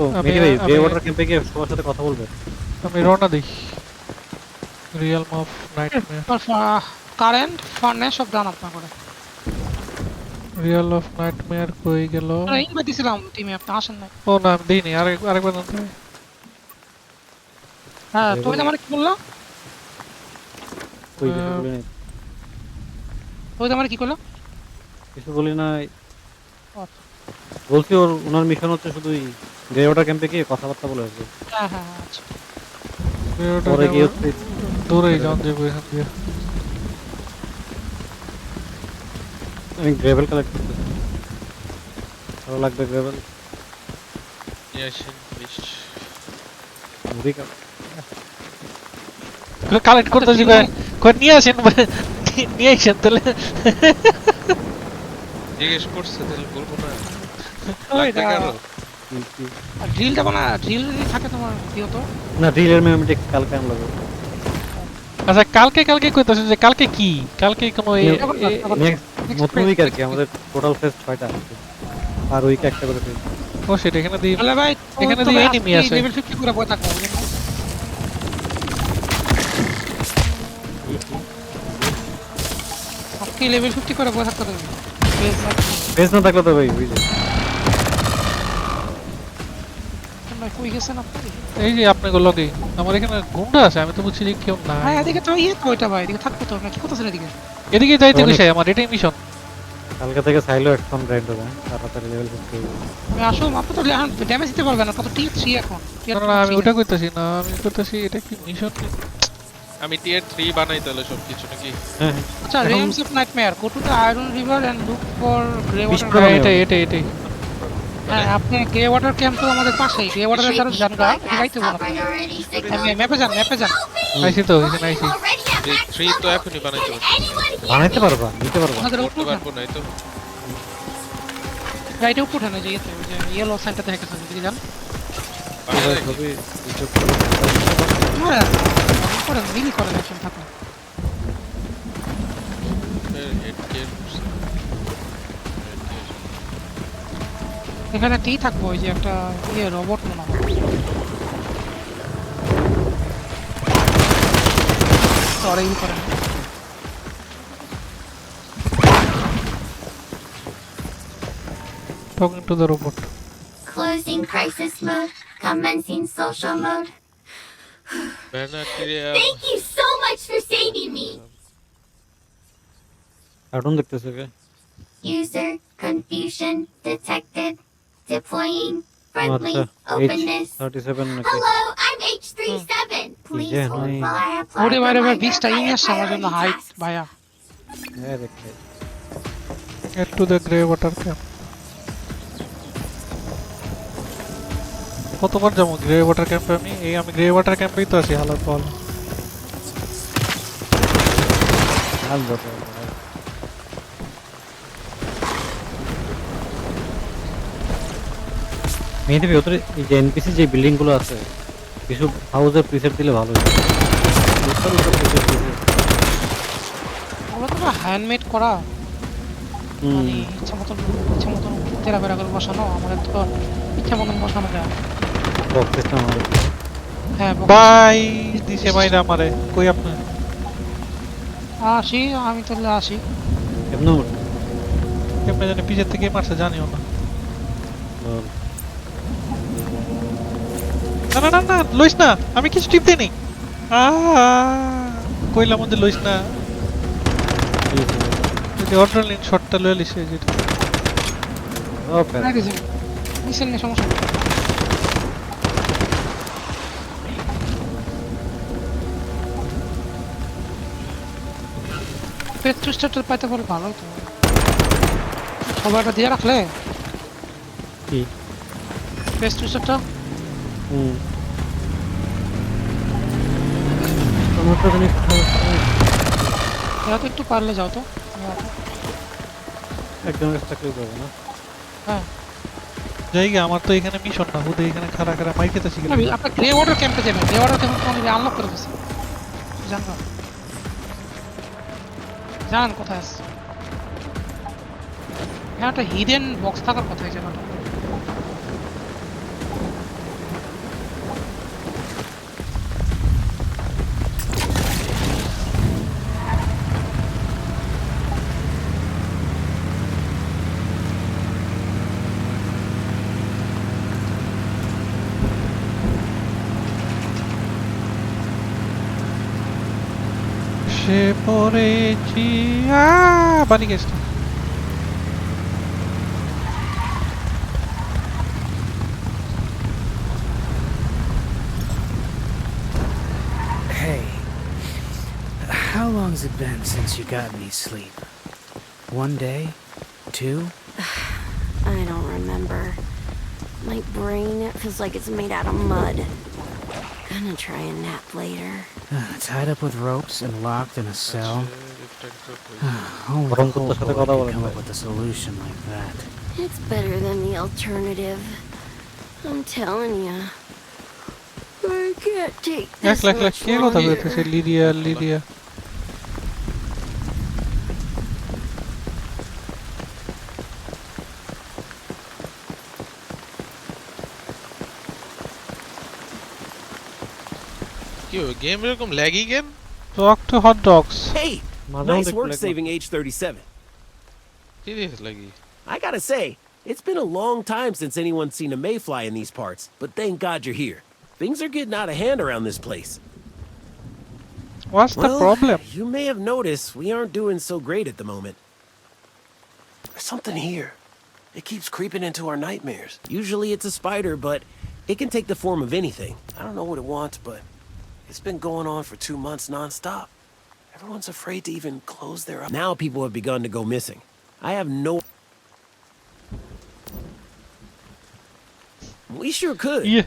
ও আমি- ভাই grey water ক্যাম্পে গিয়ে সবার সাথে কথা বলবে। আমি রওনা দিই। Realm of nightmare current furnace সব ডান আপনার করে। রিয়েল অফ নাইটমেয়ার কই গেল? ইনভাইট দিছিলাম টিমে আপনি আসেন নাই। ও না আমি দিইনি আরেক আরেকবার হবে। হ্যাঁ তুমি। আমার কি বলল? কই কিছু আহ, বলি নাই। তুমি আমার কি করল? কিছু বলি নাই। আচ্ছা। বলছি ওর ওনার মিশন হচ্ছে শুধু গ্রে ওয়াটার ক্যাম্পে গিয়ে কথাবার্তা বলে আসবে। হ্যাঁ হ্যাঁ হ্যাঁ, আচ্ছা। পরে গিয়ে কেমন? হচ্ছে দূরেই যান যাব এখান দিয়ে। আমি গ্রেভেল কালেক্ট করতেছি। ভালো লাগবে গ্রেভেল নিয়ে আসেন কালেক্ট করতেছি কয় কয় নিয়ে আসেন নিয়ে আসেন তাহলে। জিজ্ঞেস করছে তাহলে বলব না। লাগবে আর ড্রিল যাব ড্রিল যদি থাকে তোমার কি হতো? না ড্রিলের কালকে আচ্ছা কালকে কালকে কইতাছেন যে কালকে কি? কালকে কোনো এ- এখন না, এ- এখন নেক্সট নতুন উইক আর কি আমাদের টোটাল ফেস ছয়টা আর উইকে একটা করে phase। ও সেটা এখানে দিয়ে তাহলে ভাই এখানে আছে। লেভেল 50 করে বই থাকব আপনি লেভেল 50 করে বই থাকতে ফেস না থাকলে তো ভাই ওই কই গেছেন আপনি? এই যে আপনাকে লগে আমার এখানে গুন্ডা আছে আমি তো বুঝছি যে কেউ না হ্যাঁ এদিকে তো ইয়ে ওইটা ভাই এদিকে থাকব তো না কি করতেছেন এদিকে? এদিকে যাইতে অনেক- আমার এটাই মিশন কালকে থেকে সাইলো একদম গ্রাইন্ড হবে? তাড়াতাড়ি লেভেল ফিফটি আমি আসো আপনি তো ড্যামেজ দিতে পারবেন না কত টি 3 এখন। না না আমি ওটা কইতাছি না আমি কইতাছি এটা কি মিশন আমি টিয়ার থ্রি বানাই তাহলে সব কিছু নাকি? হ্যাঁ। আচ্ছা realms of nightmare go to the iron river and look for grey water করে হ্যাঁ বানাই এটাই হবে। এটাই এটাই হ্যাঁ আপনি গ্রে ওয়াটার ক্যাম্প তো আমাদের পাশেই গ্রে ওয়াটারের যারা জানগা গাইতে বলো। আমি ম্যাপে যান ম্যাপে যান। আইছি তো এখানে আইছি থ্রি তো এখনই বানাইতে পারছি বানাইতে পারবা নিতে পারবা। আমাদের করতে পারব না এই তো। রাইটে উপর না যে ইয়েলো সেন্টার থেকে গেছে দিকে যান। পারব কিছু হ্যাঁ করেন মিলি করেন একজন থাকুন। এখানে টি থাকবো ওই যে একটা ইয়ে রোবট মনে হয় সরি ইল করেন talking to the robot Closing crisis mode. Commencing social mode. Material- Thank you so much for saving me. Cartoon দেখতেছে কে User confusion detected. Deploying friendly openness. Hello, I'm H37. Please hold while I apply ওরে ভাই reminder বিশটা ইং of আসছে আমার জন্য হাইট ভাইয়া get to the grey water camp কতবার যাব? গ্রে ওয়াটার ক্যাম্পে আমি এই আমি গ্রে ওয়াটার ক্যাম্পেই তো আছি হালার পল হাল। মেয়েদের ভেতরে এই যে এনপিসি যে বিল্ডিংগুলো আছে কিছু হাউসের প্রিসেট দিলে ভালো হতো? ওগুলো তো হ্যান্ডমেড করা মানে ইচ্ছা মতন ইচ্ছা মতন তেরা বেরা করে বসানো আমাদের তো ইচ্ছা মতন বসানো যায় box system আমাদের। হ্যাঁ বাই দিছে মাইরা আমারে কই আপনি আসি আমি তাহলে আসি কেমনে উঠে? কেমনে জানি পিছের থেকে মারছে জানিও না। না না না না লইস না আমি কিছু টিপ দিইনি কইলাম মধ্যে লইস না কি হয়েছে? যে অর্ডারলিন শটটা লয়ে লিছে যেটা ও, প্যারা। গেছি মিশন নিয়ে সমস্যা পাইতে পারলে ভালো হতো সবাইটা দিয়ে রাখলে কি? পেস্ট টুস্টারটা হুম। এরা তো একটু পারলে যাও তো। আমি। একজনের কাছে চাকরি করবে না। হ্যাঁ। জায়গা আমার তো এখানে মিশন না হুদে এখানে খাড়া খাড়া মাইর খেতে শিখে আমি আপনার গ্রে ওয়াটার ক্যাম্পে যাবেন গ্রে ওয়াটার ক্যাম্প কোন আনলক করে দিয়েছে জানবা জান কোথায় আছে? হ্যাঁ একটা হিডেন বক্স থাকার কথা এই জায়গাটা। এসে পড়েছি আ বানি গেছে Hey, how long's it been since you got any sleep? One day? Two? I don't remember. My brain it feels like it's made out of mud. Gonna try a nap later. tied up with ropes and locked in a cell. Oh, Only the Hulk could come up with a solution like that. It's better than the alternative. I'm telling you. I can't take this much. Lydia, Lydia. Game এরকম laggy game talk to hot dogs Hey, মাঝে nice মধ্যে work একটু lag saving age 37. Serious লাগি I gotta say, it's been a long time since anyone's seen a mayfly in these parts, but thank God you're here. Things are getting out of hand around this place. What's the problem you may have noticed we aren't doing so great at the moment. There's something here. It keeps creeping into our nightmares. Usually it's a spider, but it can take the form of anything. I don't know what it wants, but it's been going on for two months nonstop. Everyone's afraid to even close their eyes. Now people have begun to go missing. I have no. We sure could. ইয়ে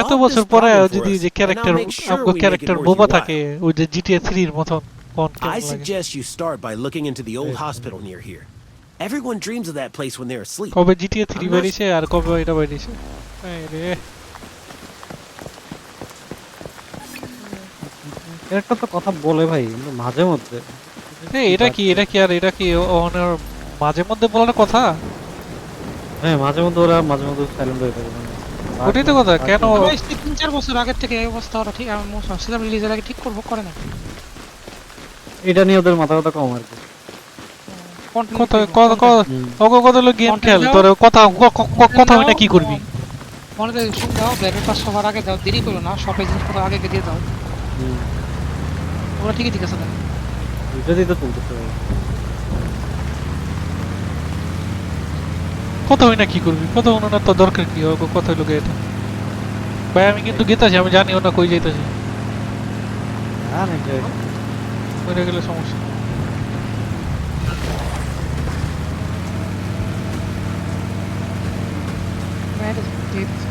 এত Solve বছর this পরে problem for যদি us, যে and character I'll make sure আমগো we make it character worth বোবা your থাকে ওই যে জিটিএ 3 এর মতন কোন I কেমন লাগে suggest you start by looking into the old hospital near here. Everyone dreams of that place when they're asleep. কবে জিটিএ 3 I'm not- বেরিয়েছে আর কবে এটা বেরিয়েছে এই ক্যারেক্টার তো কথা বলে ভাই মাঝে মধ্যে। এই এটা কি এটা কি আর এটা কি ও- ওনার মাঝে মধ্যে বলার কথা? হ্যাঁ মাঝে মধ্যে ওরা মাঝে মধ্যে সাইলেন্ট হয়ে থাকে। ওটাই তো কথা, কেন- তিন চার বছর আগের থেকে এই অবস্থা ওরা ঠিক আমি ভাবছিলাম রিলিজের আগে ঠিক করব করে না এটা নিয়ে ওদের মাথা কথা কম আর কি। কত কত লোক গেম খেল? তোর কথা ক- ক- ক- কথা হয় না কি করবি? মনে দাও ব্যাগের পাঁচ সবার আগে দাও দেরি করো না শপে জিনিসপত্র আগে আগে দিয়ে দাও হুম। ওরা ঠিকই ঠিক আছে দাও দুইটাতেই তো চলতেছে ভাই কথা হয় না কি করবি? কথা হলো না তো দরকার কি? ও কথা হইল গে এটা। ভাই আমি কিন্তু গেতাছি আমি জানি ওনা কই যাইতাছি। হ্যাঁ নাকি মরে গেলে সমস্যা। কাছে দিয়ে।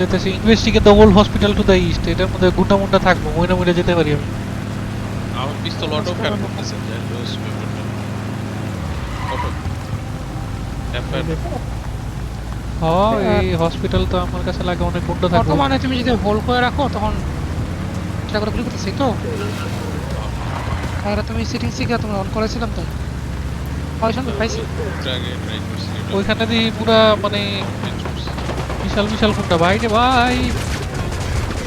যেতেছি investigate the old hospital to the east এটার মধ্যে গুন্ডা মুন্ডা থাকব মইনা মইনা যেতে পারি আমি। আমার পিস্তল অটো ফায়ার করতেছে অটো হ্যাঁ এই হসপিটাল তো আমার কাছে লাগে অনেক গুন্ডা অটো থাকবে। মানে তুমি যদি হোল্ড করে রাখো তখন এটা করে ক্লিক করতেছি তো? আর তুমি সেটিংস শিখে তুমি অন করেছিলাম তো? ওইখানে দিয়ে পুরা মানে বিশাল বিশাল গুন্ডা ভাই রে ভাই।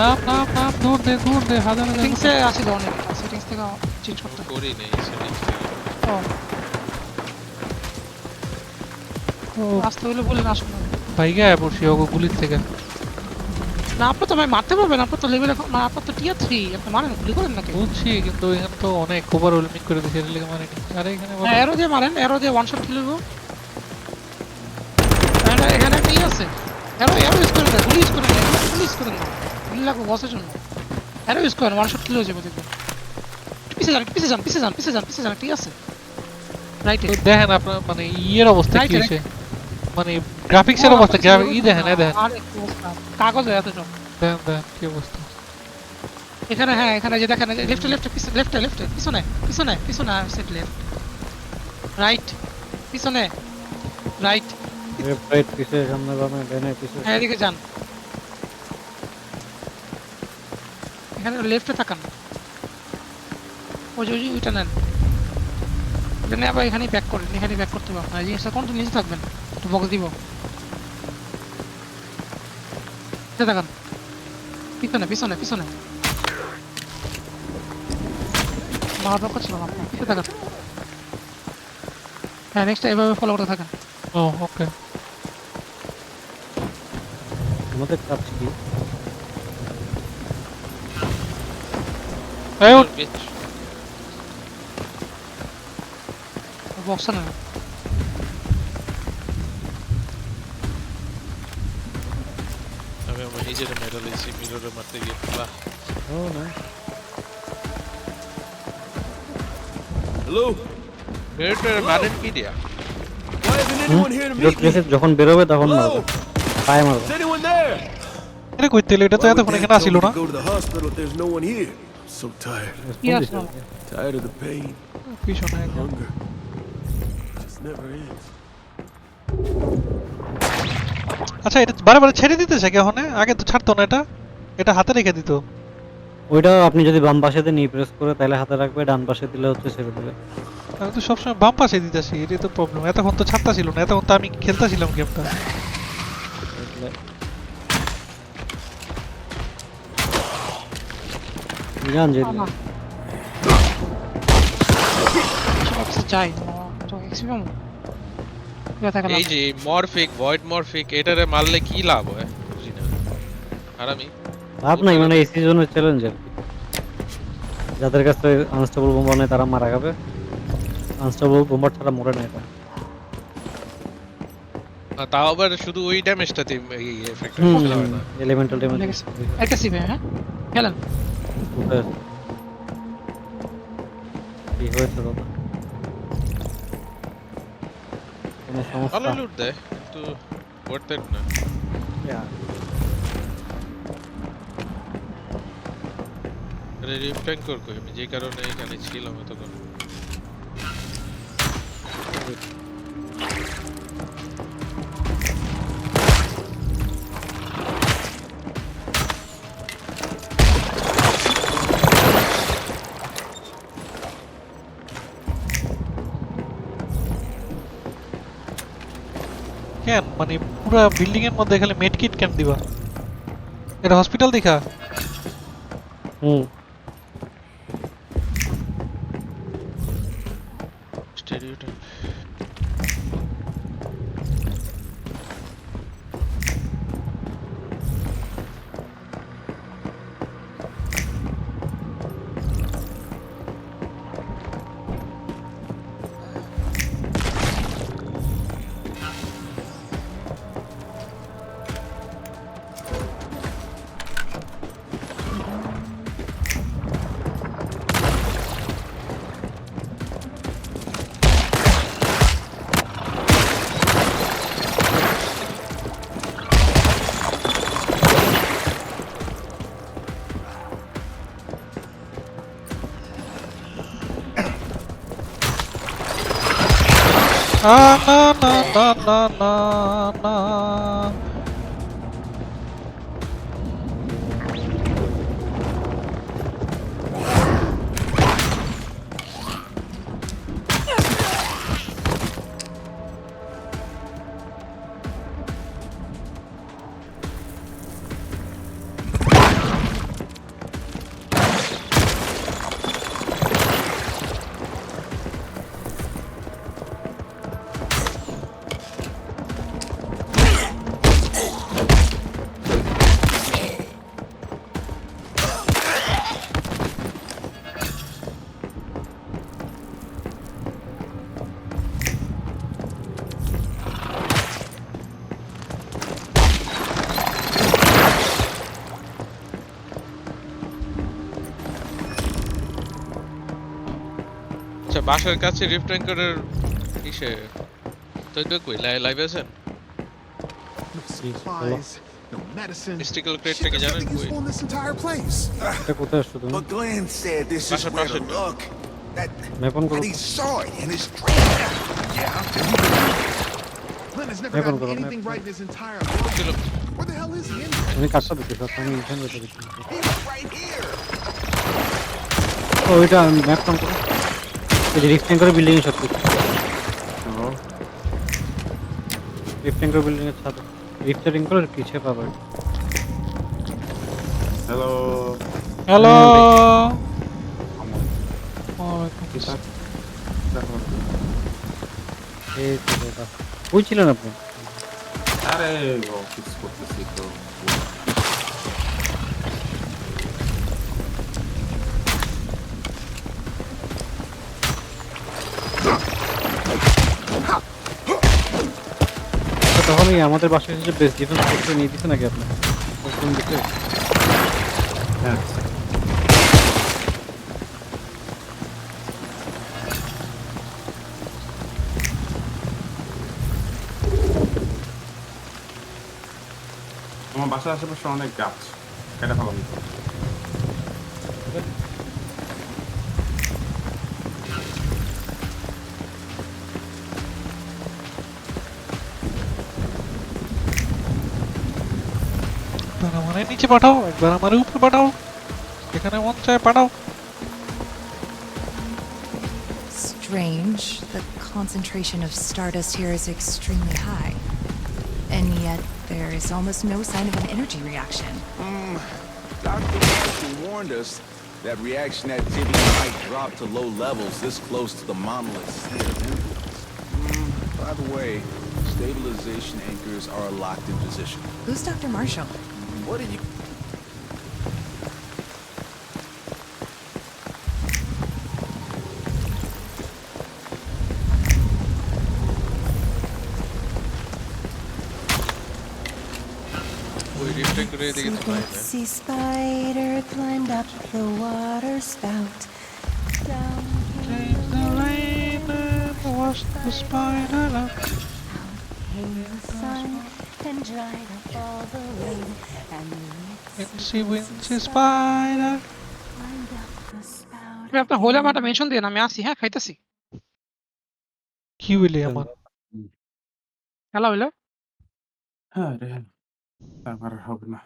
নাম নাম নাম দূর দে দূর দে হাজার হাজার। সেটিংসে আছে অনেক। সেটিংস থেকে চেঞ্জ করতে করি নেই সেটিংস ও। আসতে হলে বললেন আসুন। ভাই গায়ে পড়ছি ওগো গুলির থেকে। না আপনার তো ভাই মারতে পারবেন। আপনার তো লেভেল এখন না আপনার তো টিয়ার থ্রি আপনি মারেন গুলি করেন নাকি? বুঝছি কিন্তু এখানে তো অনেক ওভার ওয়েলমিং করে দিয়েছে এর লেগে মারিনি। আরে এখানে বলো। হ্যাঁ এরো দিয়ে মারেন এরো দিয়ে ওয়ান শট খেলব গুলি ইউজ করেন না গুলি লাগবে বসের জন্য। এরো ইউজ করেন ওয়ান শট কিল হয়ে যাবে দেখবেন পিছে যান পিছে যান পিছে যান পিছে যান পিছে যান ঠিক আছে? রাইটে দেখেন আপনার মানে ইয়ের অবস্থা কি হয়েছে? মানে গ্রাফিক্সের অবস্থা গ্রাফিক ই দেখেন এ দেখেন। কাগজ এত সব। দেখেন দেখেন কি অবস্থা। এখানে হ্যাঁ এখানে যে দেখেন লেফটে লেফটে লেফটে লেফটে পিছনে পিছনে পিছনে সেট লেফট রাইট পিছনে। রাইট লেফট রাইট পিছে সামনে বামে ডানে পিছে। হ্যাঁ এদিকে যান। এখানে লেফটে তাকান ওই ওই ওইটা নেন। আবার এখানেই ব্যাক করেন এখানেই ব্যাক করতে হবে আপনার। এই জিনিসটা কোনটা নিচে থাকবেন একটু বক্স দিব। এটা তাকান পিছনে পিছনে পিছনে। মারা দরকার ছিল না আপনার পিছনে তাকান হ্যাঁ নেক্সট এভাবে ফলো করতে থাকেন। ও ওকে আমাদের কাজ কি? এই উঠ। bitch. বক্সা না আমি আমার নিজের মেডাল দিয়েছি মিররে মারতে গিয়ে বাহ। ও না কি দিয়া? যখন বেরোবে তখন মারবে। Hello? পায়ে মারবে? এটা কইতে হলো, এটা তো এতক্ষণ এখানে আসিল না. পিছনে. আচ্ছা এটা বারে বারে ছেড়ে দিতেছে কে ওখানে আগে তো ছাড়তো না এটা। এটা হাতে রেখে দিত। ওইটা আপনি যদি বাম পাশে দিয়ে নিয়ে প্রেস করে তাহলে হাতে রাখবে ডান পাশে দিলে হচ্ছে ছেড়ে দেবে। আমি তো সবসময় বাম পাশে দিতেছি এটাই তো প্রবলেম এতক্ষণ তো ছাড়তা ছিল না এতক্ষণ তো আমি খেলতেছিলাম গেমটা। জান যে না বক্সে চাই তো থাকে এই যে মরফিক ভয়েড মরফিক এটারে মারলে কি লাভ হয় বুঝি না আর আমি লাভ নাই মানে এই সিজনের চ্যালেঞ্জ আর কি যাদের কাছে আনস্টেবল বোম্বার নেই তারা মারা খাবে আনস্টেবল বোম্বার ছাড়া মরে না এটা আহ, তাও আবার শুধু ওই ড্যামেজটাতে এই এফেক্ট হয় না এলিমেন্টাল ড্যামেজ লেগেছে। একটা সিপে হ্যাঁ খেলেন কি হয়েছে দাদা? কোনো সমস্যা? ভালো লুট দেয় কিন্তু worth it না। রিপ ট্যাঙ্কর কই? আমি যে কারণে এখানে ছিলাম তখন কেন মানে পুরো বিল্ডিং এর মধ্যে খালি মেডকিট কেন দিবা? এটা হসপিটাল দেখা? হুম। না না না না না না বাসার কাছে রিপ ট্যাঙ্করের ইসে তুই তো কই লাইভ আছেন supplies, no medicine. Mystical ক্রেটটা Shit, কি there's জানেন nothing কই useful in this entire place. এটা কোথায় আসছো তুমি But Glenn said this is Pasha, where to Pasha. look. That, map on করো that he saw it in his dream. Yeah. Glenn has never Map on gotten করো, anything map. right in his entire life. ছিল Where the hell is he anyway? আমি কাজটা দেখতে পাচ্ছি আমি এখানে বসে দেখছি He was right here. ও ওইটা ম্যাপ অন করো এই যে রিফ ট্যাঙ্কার বিল্ডিং এর সব কিছু রিফ ট্যাঙ্কার বিল্ডিং এর ছাদে। রিফ ট্যাঙ্কার পিছে পাবে হ্যালো এই তো ছিলেন আপনি? আরে অফিস করতেছি তো। আমি আমাদের বাসায় এসে বেস্ট ডিফেন্স করতে নিয়ে দিচ্ছে নাকি আপনি কোন দিকে হ্যাঁ। আমার বাসার আশেপাশে অনেক গাছ, কেটে ফেলাম নিচে পাঠাও একবার আমার উপরে পাঠাও এখানে মন চায় পাঠাও Strange. The concentration of stardust here is extremely high. And yet, there is almost no sign of an energy reaction. Hmm. Dr. Marshall warned us that reaction activity might drop to low levels this close to the monolith's sphere of influence. Hmm, by the way, stabilization anchors are locked in position. Who's Dr. Marshall? What did you... Sweet sea spider climbed up the water spout. Down came the rain and washed the spider up. Out came the sun. And dried up all the rain. And And she wins the spider. আপনার হোলা মাটা mention দিন আমি আসি হ্যাঁ খাইতেছি। কি হইলে আমার? হ্যালো হইল? হ্যাঁ রে আমার হবে না।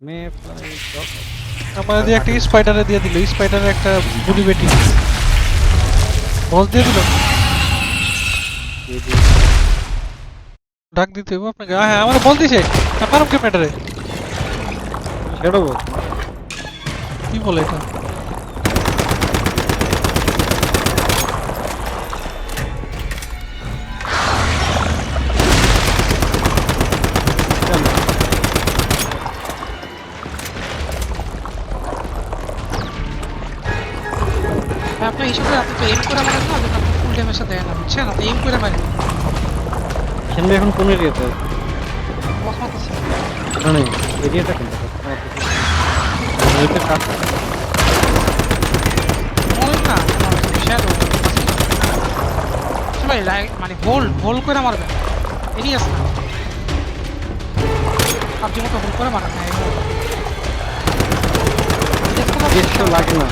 মে আমার দিয়ে একটা স্পাইডারে দিয়ে দিল স্পাইডারে একটা বুড়ি বেটি। বস দিয়ে দিল। ডাক দিতে হবে আপনাকে। আহ, হ্যাঁ আমার বল দিছে। আমার কে ম্যাটারে ছেড়ো কি বলে এটা? ভাই, আপনার হিসাবে আপনি তো এম করে মারেন না যেন আপনি ফুল ড্যামেজটা দেয় না বুঝছেন? আপনি এম করে মারেন। সামনে এখন কোন এরিয়াতে? না এরিয়াটা মনে মানে করে না আপনি মতো লাগে না।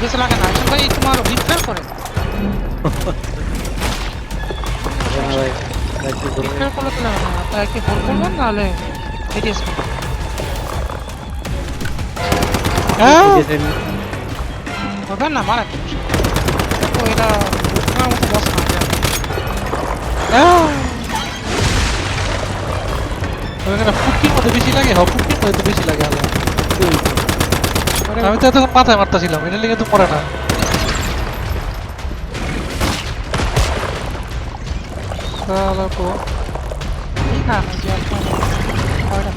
বেশি লাগে না ভাই তোমার রিপেয়ার করে। হ্যাঁ? করলে তো না করবেন নাহলে তো এটা তোমার মতো বস না হ্যাঁ? ফুটকির মধ্যে বেশি লাগে। হ্যাঁ ফুটকির মধ্যে বেশি লাগে আমি তো এতক্ষণ মাথায় মারতেছিলাম এটা লেগে তো মরে না। শালা তো ঠিক আছে যে আপনার কয়টা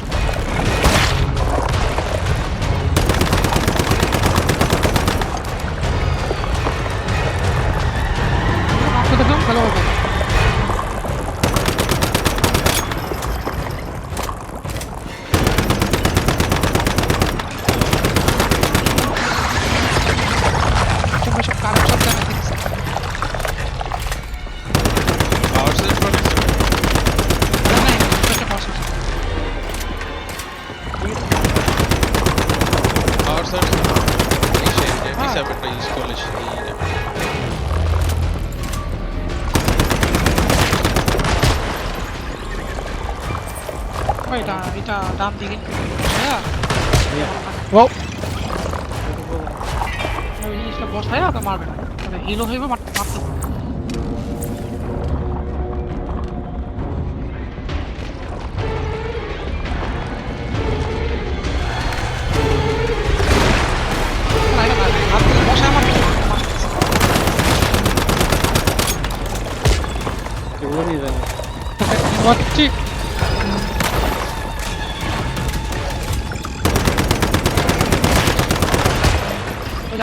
আপনি দেখলাম ভালো হবে পাওয়ার এটা এটা ডান দিকে হ্যাঁ ও ওই জিনিসটা বসায় না তো মারবে না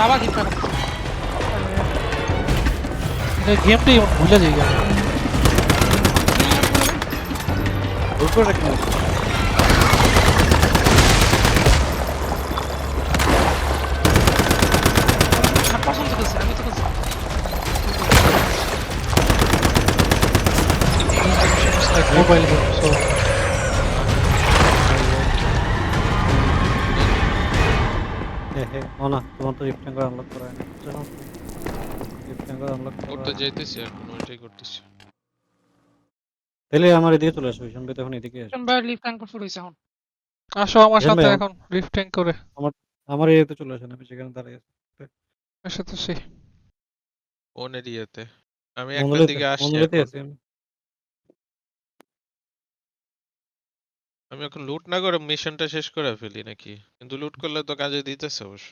হিলো হইবে মারতে মারতে বসায় মারতে এগুলো নিয়ে যান মারছি ওই যে আবার হিপটা এটা গেমটাই এমন ভুলে যাই আমি। ভুল করে রাখি না। আর পছন্দ করছি আমি তো করছি like mobile game, so হ্যাঁ ও না তোমার তো রিফ্ট ট্যাঙ্কার আনলক করা হয়নি। জানো রিফ্ট ট্যাঙ্কার আনলক করা করতে যাইতেছি এখন ওইটাই করতেছি। তাহলে আমার এদিকে চলে আসো ভীষণ তখন এদিকে আসো ভাই লিফ ট্যাঙ্ক ফুল হইছে এখন আসো আমার সাথে এখন রিফট ট্যাঙ্ক করে। আমার এরিয়াতে চলে আসেন আমি সেখানে দাঁড়িয়ে আছি। কোন এরিয়াতে? আমি একটা দিকে আসছি আমি এখন লুট না করে মিশনটা শেষ করে ফেলি নাকি? কিন্তু লুট করলে তো কাজে দিতেছে অবশ্য।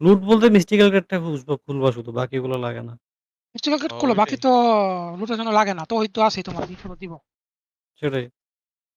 লুট বলতে মিস্টিক্যাল গেটটা খুঁজবো খুলবা শুধু বাকিগুলো লাগে না। মিস্টিক্যাল গেট খুলো বাকি তো লুটের জন্য লাগে না তো ওই তো আছে তোমার দিব দিব। সেটাই।